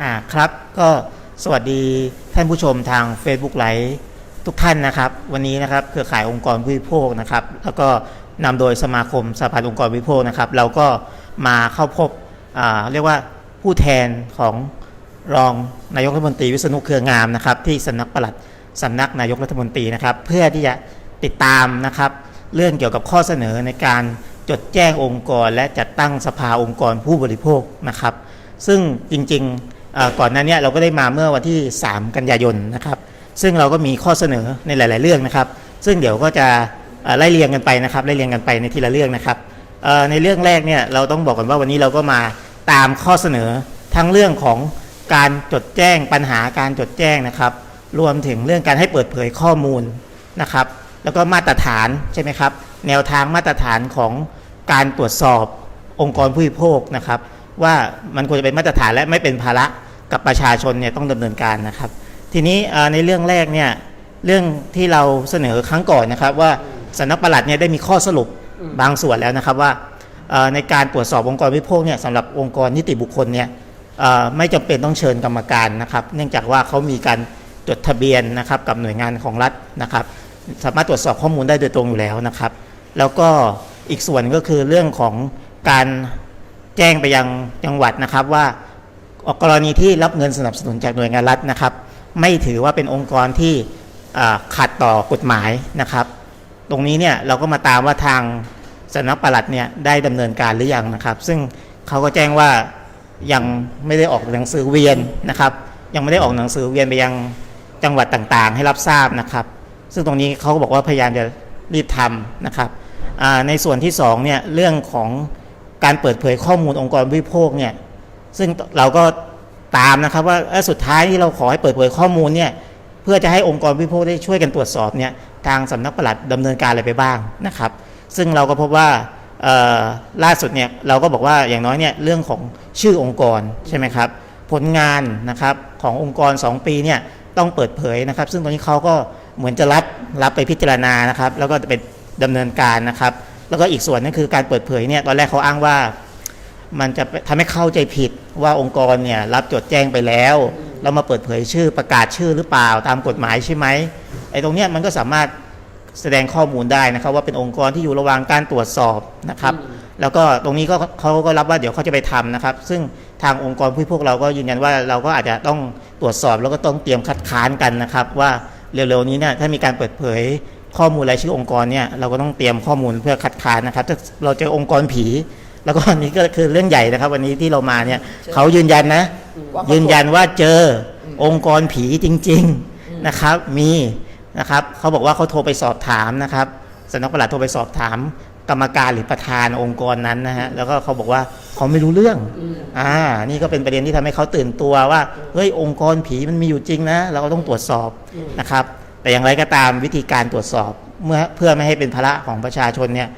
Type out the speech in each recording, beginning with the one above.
อ่าครับก็สวัสดีท่านผู้ชมทาง Facebook ไลฟ์ทุกท่านนะครับ วันนี้นะครับเครือข่ายองค์กรผู้บริโภคนะครับ แล้วก็นำโดยสมาคมสหพันธ์องค์กรผู้บริโภคนะครับ เราก็มาเข้าพบอ่าเรียกว่าผู้แทนของรองนายกรัฐมนตรีวิษณุเครืองามนะครับ ที่สำนักปลัดสำนักนายกรัฐมนตรีนะครับ เพื่อที่จะติดตามนะครับ เรื่องเกี่ยวกับข้อเสนอในการจดแจ้งองค์กร และจัดตั้งสภาองค์กรผู้บริโภคนะครับ ซึ่งจริงๆ ก่อนหน้านี้เราก็ได้มาเมื่อวันที่ 3 กันยายนนะครับ ซึ่งเราก็มีข้อเสนอในหลาย ๆ เรื่องนะครับ ซึ่งเดี๋ยวก็จะไล่เรียงกันไปนะครับไล่เรียงกันไปในทีละเรื่องนะครับในเรื่องแรกเนี่ยเราต้องบอกกันว่าวันนี้เราก็มาตามข้อเสนอทั้งเรื่องของการจดแจ้งปัญหาการจดแจ้งนะครับ รวมถึงเรื่องการให้เปิดเผยข้อมูลนะครับ แล้วก็มาตรฐานใช่ไหมครับ แนวทางมาตรฐานของการตรวจสอบองค์กรผู้บริโภคนะครับ ว่ามันควรจะเป็นมาตรฐานและไม่เป็นภาระ กับประชาชนเนี่ยต้องดำเนินการนะครับ ทีนี้เอ่อในเรื่องแรกเนี่ยเรื่องที่เราเสนอครั้งก่อนนะครับ ว่าสำนักปลัดเนี่ยได้มีข้อสรุปบางส่วนแล้วนะครับว่าเอ่อในการตรวจสอบองค์กรผู้บริโภคเนี่ยสำหรับองค์กรนิติบุคคลเนี่ยเอ่อไม่จำเป็นต้องเชิญกรรมการนะครับ เนื่องจากว่าเขามีการจดทะเบียนนะครับกับหน่วยงานของรัฐนะครับ สามารถตรวจสอบข้อมูลได้โดยตรงอยู่แล้วนะครับ แล้วก็อีกส่วนก็คือเรื่องของการแจ้งไปยังจังหวัดนะครับว่า กรณีที่รับเงินสนับสนุนจากหน่วยงานรัฐนะครับ ไม่ถือว่าเป็นองค์กรที่อ่าขัดต่อกฎหมายนะครับ ตรงนี้เนี่ยเราก็มาตามว่าทางสำนักปลัดเนี่ยได้ดำเนินการหรือยังนะครับ ซึ่งเขาก็แจ้งว่ายังไม่ได้ออกหนังสือเวียนนะครับ ยังไม่ได้ออกหนังสือเวียนไปยังจังหวัดต่างๆ ให้รับทราบนะครับ ซึ่งตรงนี้เขาก็บอกว่าพยายามจะรีบทำนะครับในส่วนที่สองเนี่ยเรื่องของการเปิดเผยข้อมูลองค์กรบริโภคเนี่ย ซึ่งเราก็ตามนะครับว่าสุดท้ายที่เราขอให้เปิดเผยข้อมูลเนี่ยเพื่อจะให้องค์กรบริโภคได้ช่วยกันตรวจสอบเนี่ยทางสำนักปลัดดำเนินการอะไรไปบ้างนะครับ ซึ่งเราก็พบว่าล่าสุดเนี่ยเราก็บอกว่าอย่างน้อยเนี่ยเรื่องของชื่อองค์กรใช่ไหมครับผลงานนะครับขององค์กร 2 ปีเนี่ยต้องเปิดเผยนะครับ ซึ่งตรงนี้เขาก็เหมือนจะรับรับไปพิจารณานะครับ แล้วก็จะเป็นดำเนินการนะครับ แล้วก็อีกส่วนนึงคือการเปิดเผยเนี่ยตอนแรกเขาอ้างว่า มันจะทำให้เข้าใจผิดว่าองค์กรเนี่ยรับจดแจ้งไปแล้วแล้วมาเปิดเผยชื่อประกาศชื่อหรือเปล่าตามกฎหมายใช่ไหมไอ้ตรงเนี้ยมันก็สามารถแสดงข้อมูลได้นะครับว่าเป็นองค์กรที่อยู่ระหว่างการตรวจสอบนะครับ แล้วก็ตรงนี้ก็เขาก็รับว่าเดี๋ยวเขาจะไปทำนะครับ ซึ่งทางองค์กรผู้พวกเราก็ยืนยันว่าเราก็อาจจะต้องตรวจสอบแล้วก็ต้องเตรียมคัดค้านกันนะครับ ว่าเร็วๆนี้เนี่ยถ้ามีการเปิดเผยข้อมูลรายชื่อองค์กรเนี่ยเราก็ต้องเตรียมข้อมูลเพื่อคัดค้านนะครับถ้าเราเจอองค์กรผี แล้วก็อันนี้ก็คือเรื่องใหญ่นะครับ วันนี้ที่เรามาเนี่ยเขายืนยันนะว่าเขายืนยันว่าเจอองค์กรผีจริง ๆนะครับ มีนะครับเขาบอกว่าเขาโทรไปสอบถามนะครับสำนักปลัดโทรไปสอบถามกรรมการหรือประธานองค์กรนั้นนะฮะแล้วก็เขาบอกว่าเขาไม่รู้เรื่องอ่านี่ก็เป็นประเด็นที่ทำให้เขาตื่นตัวว่าเฮ้ยองค์กรผีมันมีอยู่จริงนะเราก็ต้องตรวจสอบนะครับ แต่อย่างไรก็ตามวิธีการตรวจสอบ เมื่อเพื่อไม่ให้เป็นภาระของประชาชนเนี่ย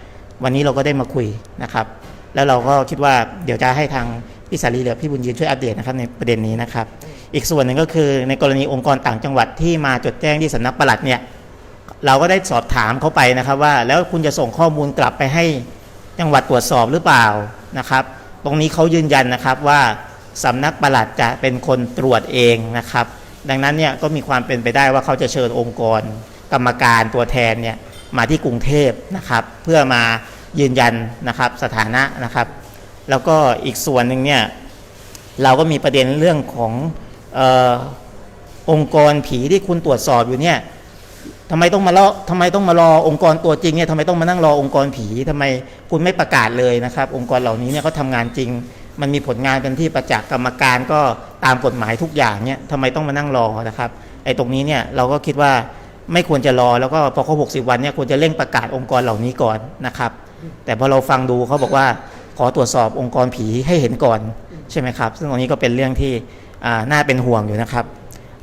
วันนี้เราก็ได้มาคุยนะครับ แล้วเราก็คิดว่าเดี๋ยวจะให้ทางพี่สารีหรือพี่บุญยืนช่วยอัปเดตนะครับในประเด็นนี้นะครับ อีกส่วนหนึ่งก็คือในกรณีองค์กรต่างจังหวัดที่มาจดแจ้งที่สำนักปลัดเนี่ยเราก็ได้สอบถามเขาไปนะครับว่าแล้วคุณจะส่งข้อมูลกลับไปให้จังหวัดตรวจสอบหรือเปล่านะครับ ตรงนี้เขายืนยันนะครับว่าสำนักปลัดจะเป็นคนตรวจเองนะครับ ดังนั้นเนี่ยก็มีความเป็นไปได้ว่าเขาจะเชิญองค์กร กรรมการตัวแทนเนี่ยมาที่กรุงเทพนะครับ เพื่อมา ยืนยันนะครับสถานะนะครับ แล้วก็อีกส่วนหนึ่งเนี่ยเราก็มีประเด็นเรื่องของออองค์กรผีที่คุณตรวจสอบอยู่เนี่ยทำไมต้องมารอทำไมต้องมารอองค์กรตัวจริงเนี่ยทำไมต้องมานั่งรอองค์กรผีทำไมคุณไม่ประกาศเลยนะครับ องค์กรเหล่านี้เนี่ยเขาทำงานจริง มันมีผลงานเป็นที่ประจักษ์กรรมการก็ตามกฎหมายทุกอย่างเนี่ยทำไมต้องมานั่งรอนะครับไอ้ตรงนี้เนี่ยเราก็คิดว่าไม่ควรจะรอแล้วก็พอครบ60 วันเนี่ยควรจะเร่งประกาศองค์กรเหล่านี้ก่อนนะครับ แต่พอเราฟังดูเขาบอกว่าขอตรวจสอบองค์กรผีให้เห็นก่อนใช่ไหมครับ ซึ่งตรงนี้ก็เป็นเรื่องที่น่าเป็นห่วงอยู่นะครับ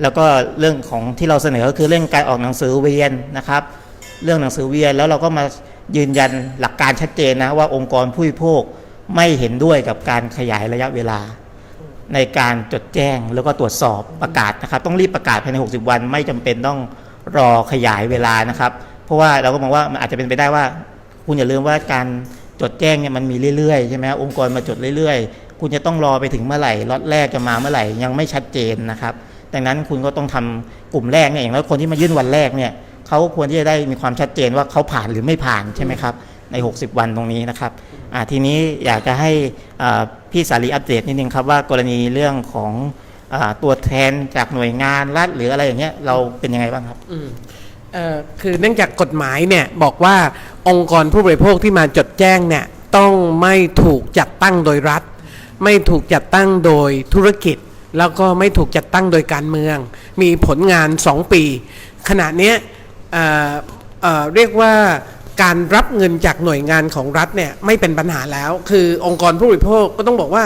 แล้วก็เรื่องของที่เราเสนอก็คือเรื่องการออกหนังสือเวียนนะครับ เรื่องหนังสือเวียนแล้วเราก็มายืนยันหลักการชัดเจนนะว่าองค์กรผู้บริโภคไม่เห็นด้วยกับการขยายระยะเวลา ในการจดแจ้งแล้วก็ตรวจสอบประกาศนะครับ ต้องรีบประกาศภายใน 60 วัน ไม่จำเป็นต้องรอขยายเวลานะครับ เพราะว่าเราก็มองว่ามันอาจจะเป็นไปได้ว่า คุณอย่าลืมว่าการจดแจ้งเนี่ยมันมีเรื่อยๆใช่ไหมองค์กรมาจดเรื่อยๆ คุณจะต้องรอไปถึงเมื่อไหร่ล็อตแรกจะมาเมื่อไหร่ยังไม่ชัดเจนนะครับ ดังนั้นคุณก็ต้องทำกลุ่มแรกเนี่ยอย่างแล้วคนที่มายื่นวันแรกเนี่ยเขาควรที่จะได้มีความชัดเจนว่าเขาผ่านหรือไม่ผ่านใช่ไหมครับใน 60 วันตรงนี้นะครับทีนี้อยากจะให้พี่สาลีอัปเดตนิดนึงครับว่ากรณีเรื่องของอตัวแทนจากหน่วยงานรัฐหรืออะไรอย่างเงี้ยเราเป็นยังไงบ้างครับคือเนื่องจากกฎหมายเนี่ยบอกว่า องค์กรผู้บริโภคที่มาจดแจ้งเนี่ยต้องไม่ถูกจัดตั้งโดยรัฐ ไม่ถูกจัดตั้งโดยธุรกิจ แล้วก็ไม่ถูกจัดตั้งโดยการเมือง มีผลงาน 2 ปี ขณะนี้เเเรียกว่าการรับเงินจากหน่วยงานของรัฐเนี่ยไม่เป็นปัญหาแล้ว คือองค์กรผู้บริโภคก็ต้องบอกว่า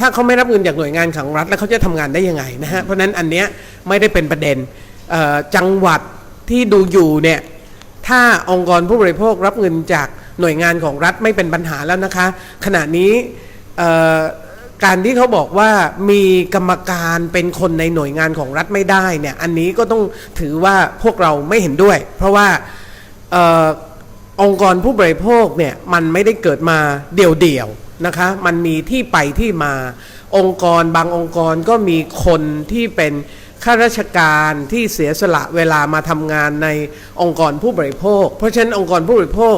ถ้าเขาไม่รับเงินจากหน่วยงานของรัฐแล้วเขาจะทำงานได้ยังไงนะฮะเพราะฉะนั้นอันเนี้ยไม่ได้เป็นประเด็นจังหวัดที่ดูอยู่เนี่ย ถ้าองค์กรผู้บริโภครับเงินจากหน่วยงานของรัฐไม่เป็นปัญหาแล้วนะคะ ขณะนี้การที่เขาบอกว่ามีกรรมการเป็นคนในหน่วยงานของรัฐไม่ได้เนี่ยอันนี้ก็ต้องถือว่าพวกเราไม่เห็นด้วย เพราะว่าออองค์กรผู้บริโภคเนี่ยมันไม่ได้เกิดมาเดี่ยวๆนะคะมันมีที่ไปที่มาองค์กรบางองค์กรก็มีคนที่เป็น ข้าราชการที่เสียสละเวลามาทำงานในองค์กรผู้บริโภค เพราะฉะนั้นองค์กรผู้บริโภค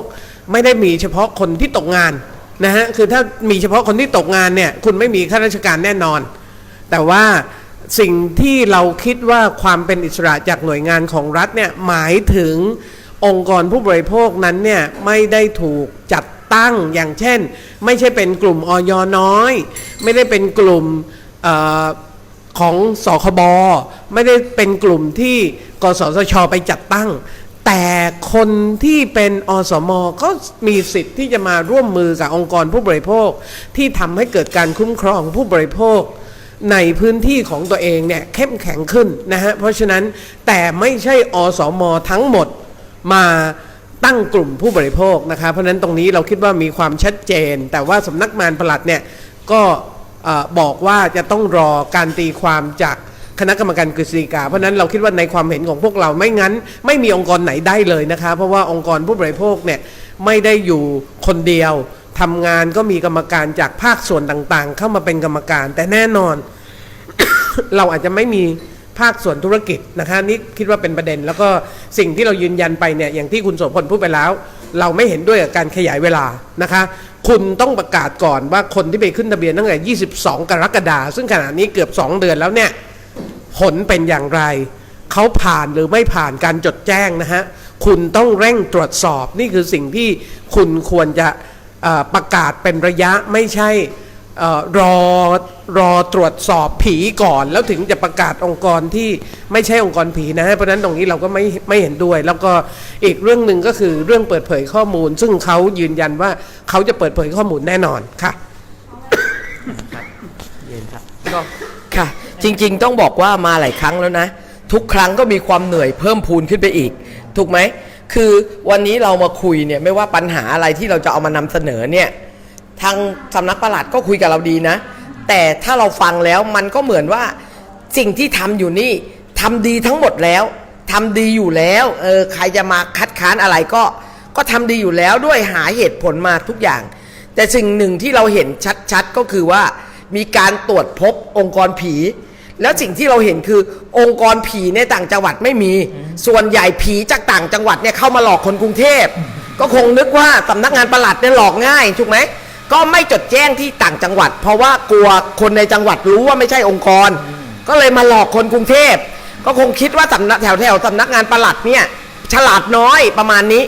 ไม่ได้มีเฉพาะคนที่ตกงานนะฮะคือถ้ามีเฉพาะคนที่ตกงานเนี่ยคุณไม่มีข้าราชการแน่นอน แต่ว่าสิ่งที่เราคิดว่าความเป็นอิสระจากหน่วยงานของรัฐเนี่ยหมายถึงองค์กรผู้บริโภคนั้นเนี่ยไม่ได้ถูกจัดตั้งอย่างเช่น ไม่ใช่เป็นกลุ่มออยน้อย ไม่ได้เป็นกลุ่ม ของสคบไม่ได้เป็นกลุ่มที่กสทชไปจัดตั้ง แต่คนที่เป็นอสมก็มีสิทธิ์ที่จะมาร่วมมือกับองค์กรผู้บริโภค ที่ทำให้เกิดการคุ้มครองผู้บริโภค ในพื้นที่ของตัวเองเนี่ยเข้มแข็งขึ้นนะฮะเพราะฉะนั้นแต่ไม่ใช่อสมทั้งหมดมาตั้งกลุ่มผู้บริโภคนะคะเพราะฉะนั้นตรงนี้เราคิดว่ามีความชัดเจน แต่ว่าสำนักงานปลัดเนี่ยก็ บอกว่าจะต้องรอการตีความจากคณะกรรมการกฤษฎีกา เพราะนั้นเราคิดว่าในความเห็นของพวกเราไม่งั้น ไม่มีองค์กรไหนได้เลยนะคะ เพราะว่าองค์กรผู้บริโภคเนี่ยไม่ได้อยู่คนเดียวทำงานก็มีกรรมการจากภาคส่วนต่างๆ เข้ามาเป็นกรรมการ แต่แน่นอน เราอาจจะไม่มีภาคส่วนธุรกิจนะคะนี่คิดว่าเป็นประเด็น แล้วก็สิ่งที่เรายืนยันไปเนี่ยอย่างที่คุณโสพลพูดไปแล้ว เราไม่เห็นด้วยกับการขยายเวลานะคะคุณต้องประกาศก่อนว่าคนที่ไปขึ้นทะเบียนตั้งแต่ 22 กรกฎาคมซึ่งขณะนี้เกือบ 2 เดือนแล้วเนี่ยผลเป็นอย่างไร เขาผ่านหรือไม่ผ่านการจดแจ้งนะฮะ คุณต้องเร่งตรวจสอบนี่คือสิ่งที่คุณควรจะประกาศเป็นระยะไม่ใช่ รอรอตรวจสอบผีก่อน แล้วถึงจะประกาศองค์กรที่ไม่ใช่องค์กรผีนะฮะเพราะฉะนั้นตรงนี้เราก็ไม่ไม่เห็นด้วย แล้วก็อีกเรื่องหนึ่งก็คือเรื่องเปิดเผยข้อมูล ซึ่งเขายืนยันว่าเขาจะเปิดเผยข้อมูลแน่นอนค่ะเย็นครับก็ค่ะ จริง ๆ ต้องบอกว่ามาหลายครั้งแล้วนะ ทุกครั้งก็มีความเหนื่อยเพิ่มพูนขึ้นไปอีก ถูกไหมคือวันนี้เรามาคุยเนี่ยไม่ว่าปัญหาอะไรที่เราจะเอามานำเสนอเนี่ย ทางสำนักประหลัดก็คุยกับเราดีนะ แต่ถ้าเราฟังแล้วมันก็เหมือนว่าสิ่งที่ทำอยู่นี่ทำดีทั้งหมดแล้วทำดีอยู่แล้วเออใครจะมาคัดค้านอะไรก็ ก็ทำดีอยู่แล้วด้วยหาเหตุผลมาทุกอย่าง แต่สิ่งหนึ่งที่เราเห็นชัดๆก็คือว่ามีการตรวจพบองค์กรผี แล้วสิ่งที่เราเห็นคือองค์กรผีในต่างจังหวัดไม่มี ส่วนใหญ่ผีจากต่างจังหวัดเนี่ยเข้ามาหลอกคนกรุงเทพ ก็คงนึกว่าสำนักงานประหลัดเนี่ยหลอกง่ายถูกไหม ก็ไม่จดแจ้งที่ต่างจังหวัด เพราะว่ากลัวคนในจังหวัดรู้ว่าไม่ใช่องค์กร ก็เลยมาหลอกคนกรุงเทพ ก็คงคิดว่าสำนักแถวแถวๆสำนักงานประหลัดเนี่ยฉลาดน้อยประมาณนี้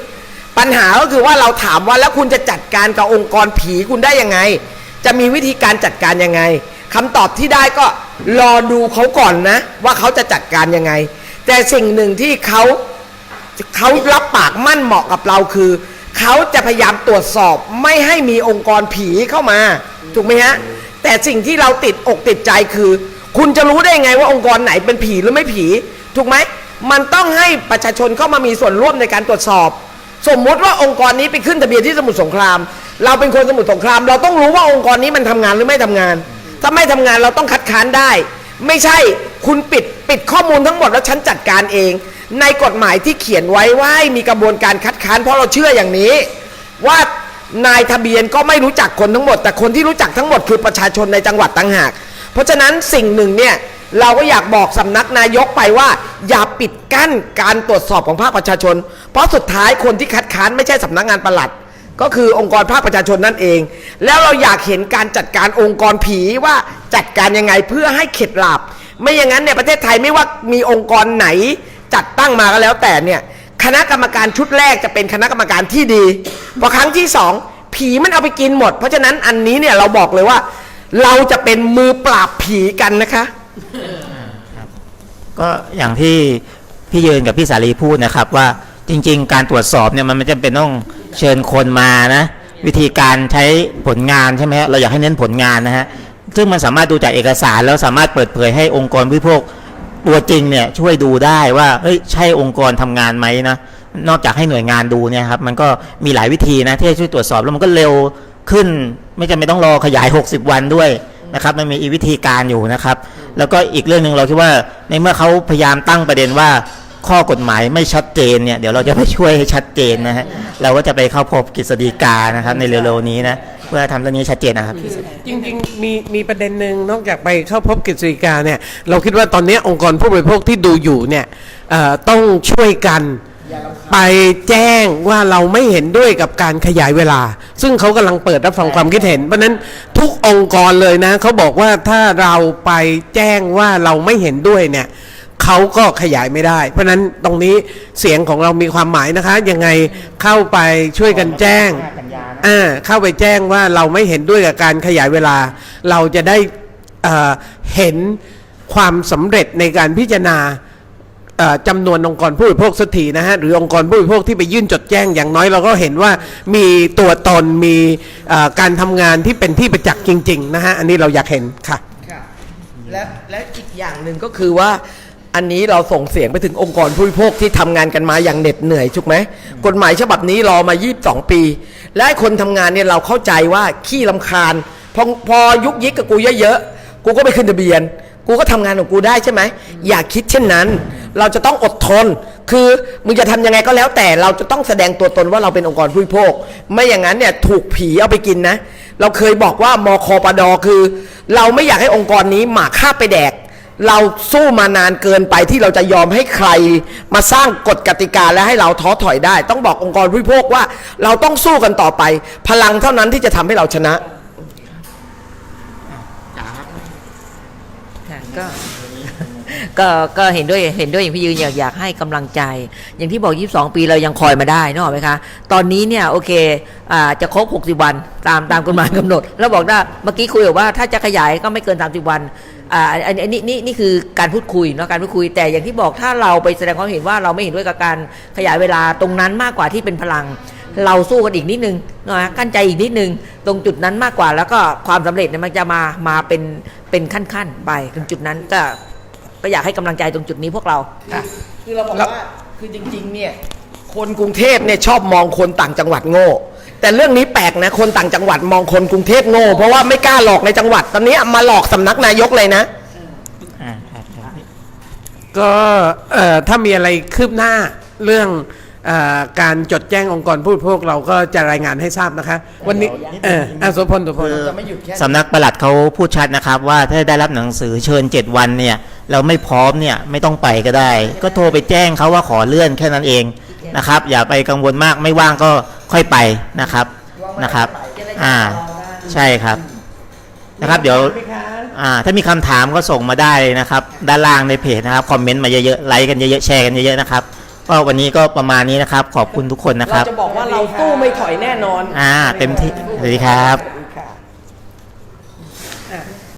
ปัญหาก็คือว่าเราถามว่าแล้วคุณจะจัดการกับองค์กรผีคุณได้ยังไง จะมีวิธีการจัดการยังไงคำตอบที่ได้ก็รอดูเขาก่อนนะ ว่าเขาจะจัดการยังไง แต่สิ่งหนึ่งที่เขาเขารับปากมั่นเหมาะกับเราคือ เขาจะพยายามตรวจสอบไม่ให้มีองค์กรผีเข้ามา ถูกไหมฮะ แต่สิ่งที่เราติดอกติดใจคือ คุณจะรู้ได้ไงว่าองค์กรไหนเป็นผีหรือไม่ผี ถูกไหม มันต้องให้ประชาชนเข้ามามีส่วนร่วมในการตรวจสอบ สมมติว่าองค์กรนี้ไปขึ้นทะเบียนที่สมุทรสงคราม เราเป็นคนสมุทรสงคราม เราต้องรู้ว่าองค์กรนี้มันทำงานหรือไม่ทำงาน ถ้าไม่ทำงานเราต้องคัดค้านได้ ไม่ใช่ คุณปิดปิดข้อมูลทั้งหมดแล้วฉันจัดการเอง ในกฎหมายที่เขียนไว้ว่ามีกระบวนการคัดค้านเพราะเราเชื่ออย่างนี้ ว่านายทะเบียนก็ไม่รู้จักคนทั้งหมด แต่คนที่รู้จักทั้งหมดคือประชาชนในจังหวัดต่างหาก เพราะฉะนั้นสิ่งหนึ่งเนี่ยเราก็อยากบอกสำนักนายกไปว่า อย่าปิดกั้นการตรวจสอบของภาคประชาชน เพราะสุดท้ายคนที่คัดค้านไม่ใช่สำนักงานปลัด ก็คือองค์กรภาคประชาชนนั่นเอง แล้วเราอยากเห็นการจัดการองค์กรผีว่าจัดการยังไงเพื่อให้เข็ดหลาบ ไม่อย่างนั้นเนี่ยประเทศไทยไม่ว่ามีองค์กรไหนจัดตั้งมาก็แล้วแต่เนี่ยคณะกรรมการชุดแรกจะเป็นคณะกรรมการที่ดี พอครั้งที่สองผีมันเอาไปกินหมด เพราะฉะนั้นอันนี้เนี่ยเราบอกเลยว่า เราจะเป็นมือปราบผีกันนะคะก็อย่างที่พี่ยืนกับพี่สาลีพูดนะครับว่าจริง ๆ การตรวจสอบเนี่ยมันไม่จำเป็นต้องเชิญคนมานะ วิธีการใช้ผลงานใช่ไหมเราอยากให้เน้นผลงานนะฮะ ซึ่งมันสามารถดูจากเอกสารแล้วสามารถเปิดเผยให้องค์กรผู้บริโภคตัวจริงเนี่ยช่วยดูได้ว่าเฮ้ยใช่องค์กรทำงานไหมนะนอกจากให้หน่วยงานดูเนี่ยครับมันก็มีหลายวิธีนะที่ช่วยตรวจสอบแล้วมันก็เร็วขึ้น ไม่จำเป็นต้องรอขยาย 60 วันด้วยนะครับมันมีอีวิธีการอยู่นะครับ แล้วก็อีกเรื่องหนึ่งเราคิดว่าในเมื่อเขาพยายามตั้งประเด็นว่าข้อกฎหมายไม่ชัดเจนเนี่ยเดี๋ยวเราจะไปช่วยให้ชัดเจนนะฮะเราก็จะไปเข้าพบกฤษฎีกานะครับในเร็วๆนี้นะ เพื่อทำเรื่องนี้ชัดเจนนะครับ จริงๆมีมีประเด็นหนึ่งนอกจากไปเข้าพบกฤษฎีกาเนี่ยเราคิดว่าตอนนี้องค์กรผู้บริโภคที่ดูอยู่เนี่ยเอ่อต้องช่วยกันไปแจ้งว่าเราไม่เห็นด้วยกับการขยายเวลา ซึ่งเขากำลังเปิดรับฟังความคิดเห็น เพราะฉะนั้นทุกองค์กรเลยนะเขาบอกว่าถ้าเราไปแจ้งว่าเราไม่เห็นด้วยเนี่ย เขาก็ขยายไม่ได้ เพราะฉะนั้นตรงนี้เสียงของเรามีความหมายนะคะ ยังไงเข้าไปช่วยกันแจ้งอ่าเข้าไปแจ้งว่าเราไม่เห็นด้วยกับการขยายเวลา เราจะได้เอ่อเห็นความสำเร็จในการพิจารณาเอ่อจำนวนองค์กรผู้บริโภคสักทีนะฮะหรือองค์กรผู้บริโภคที่ไปยื่นจดแจ้งอย่างน้อยเราก็เห็นว่ามีตัวตนมีเอ่อการทำงานที่เป็นที่ประจักษ์จริง ๆ นะฮะอันนี้เราอยากเห็นค่ะค่ะและและอีกอย่างหนึ่งก็คือว่า อันนี้เราส่งเสียงไปถึงองค์กรผู้บริโภคที่ทำงานกันมาอย่างเหน็ดเหนื่อยถูกไหมกฎหมายฉบับนี้รอมา 22 ปี และไอ้คนทำงานเนี่ยเราเข้าใจว่าขี้ลำคาญพอพอยุกยิกกับกูเยอะๆกูก็ไปขึ้นทะเบียน กูก็ทำงานของกูได้ใช่ไหมอย่าคิดเช่นนั้น เราจะต้องอดทน คือมึงจะทำยังไงก็แล้วแต่เราจะต้องแสดงตัวตนว่าเราเป็นองค์กรผู้บริโภค ไม่อย่างนั้นเนี่ยถูกผีเอาไปกินนะ เราเคยบอกว่ามคปดคือ เราไม่อยากให้องค์กรนี้หมาฆ่าบไปแดก เราสู้มานานเกินไปที่เราจะยอมให้ใครมาสร้างกฎกติกาและให้เราท้อถอยได้ ต้องบอกองค์กรผู้บริโภคว่า เราต้องสู้กันต่อไป พลังเท่านั้นที่จะทำให้เราชนะค่ะก็ ก็ก็เห็นด้วยเห็นด้วยอย่างพี่ยืนอยากอยากให้กำลังใจ อย่างที่บอก 22 ปีเรายังคอยมาได้นกออกไหมคะ ตอนนี้เนี่ยโอเคอ่าจะครบ 60 วันตามตามกฎหมายกำหนด แล้วบอกได้เมื่อกี้คุยบอกว่าถ้าจะขยายก็ไม่เกิน 30 วันอ่าอันอันนี้นี่นี่คือการพูดคุยเนาะการพูดคุย แต่อย่างที่บอกถ้าเราไปแสดงความเห็นว่าเราไม่เห็นด้วยกับการขยายเวลาตรงนั้นมากกว่าที่เป็นพลังเราสู้กันอีกนิดนึงนะกั้นใจอีกนิดนึง ตรงจุดนั้นมากกว่าแล้วก็ความสำเร็จเนี่ยมันจะมามาเป็นเป็นขั้นๆ ไปตรงจุดนั้นก็ ก็อยากให้กำลังใจตรงจุดนี้พวกเราค่ะคือเราบอกว่าคือจริง ๆ เนี่ย คนกรุงเทพเนี่ยชอบมองคนต่างจังหวัดโง่ แต่เรื่องนี้แปลกนะ คนต่างจังหวัดมองคนกรุงเทพโง่ เพราะว่าไม่กล้าหลอกในจังหวัด ตอนนี้มาหลอกสำนักนายกเลยนะอ่าครับครับก็เอ่อถ้ามีอะไรคืบหน้าเรื่องเออ การจดแจ้งองค์กรผู้บริโภคเราก็จะรายงานให้ทราบนะคะ วันนี้เอออะโสุพลโสุพลจะไม่หยุดแค่สำนักปลัดเขาพูดชัดนะครับ ว่าถ้าได้รับหนังสือเชิญ 7 วันเนี่ยเราไม่พร้อมเนี่ยไม่ต้องไปก็ได้ ก็โทรไปแจ้งเขาว่าขอเลื่อนแค่นั้นเองนะครับ อย่าไปกังวลมากไม่ว่างก็ค่อยไปนะครับนะครับ อ่าใช่ครับนะครับ เดี๋ยวอ่าถ้ามีคำถามก็ส่งมาได้เลยนะครับ ด้านล่างในเพจนะครับ คอมเมนต์มาเยอะๆไลค์กันเยอะๆแชร์กันเยอะๆนะครับ ก็วันนี้ก็ประมาณนี้นะครับ ขอบคุณทุกคนนะคเรารับ จะบอกว่าเราสู้ไม่ถอยแน่นอน อ่า เต็มที่สวัสดีครับ